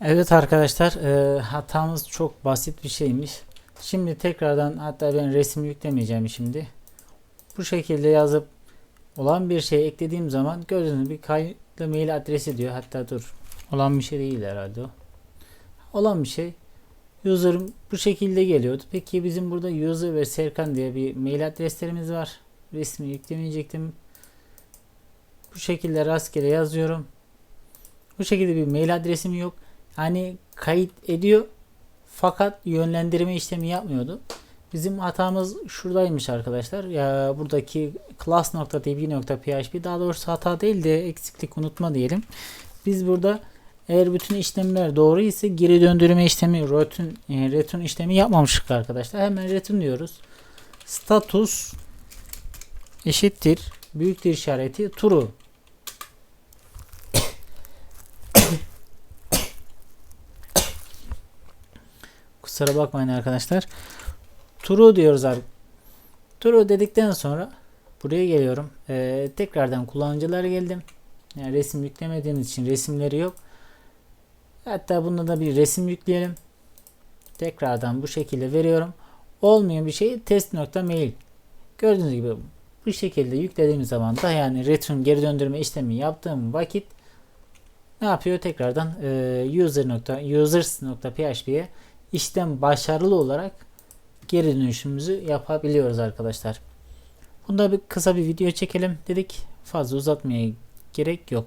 Evet arkadaşlar e, hatamız çok basit bir şeymiş. Şimdi tekrardan hatta ben resim yüklemeyeceğim şimdi. Bu şekilde yazıp olan bir şey eklediğim zaman gördüğünüz bir kayıtlı mail adresi diyor. Hatta dur olan bir şey değil herhalde o. Olan bir şey. User'ım bu şekilde geliyordu. Peki bizim burada user ve Serkan diye bir mail adreslerimiz var. Resmi yüklemeyecektim. Bu şekilde rastgele yazıyorum. Bu şekilde bir mail adresim yok. Hani kayıt ediyor fakat yönlendirme işlemi yapmıyordu. Bizim hatamız şuradaymış arkadaşlar. Ya buradaki class.db.php daha doğrusu hata değil de eksiklik unutma diyelim. Biz burada eğer bütün işlemler doğru ise geri döndürme işlemi return, e, return işlemi yapmamıştık arkadaşlar. Hemen return diyoruz. Status eşittir büyüktür işareti true. Kusura bakmayın arkadaşlar. True diyoruz abi. True dedikten sonra buraya geliyorum. Ee, tekrardan kullanıcılara geldim. Yani resim yüklemediğimiz için resimleri yok. Hatta bunda da bir resim yükleyelim. Tekrardan bu şekilde veriyorum. Olmayan bir şey test.mail. Gördüğünüz gibi bu şekilde yüklediğimiz zaman da yani return geri döndürme işlemi yaptığım vakit ne yapıyor? Tekrardan e, user işlem başarılı olarak geri dönüşümümüzü yapabiliyoruz arkadaşlar. Bunda bir kısa bir video çekelim dedik. Fazla uzatmaya gerek yok.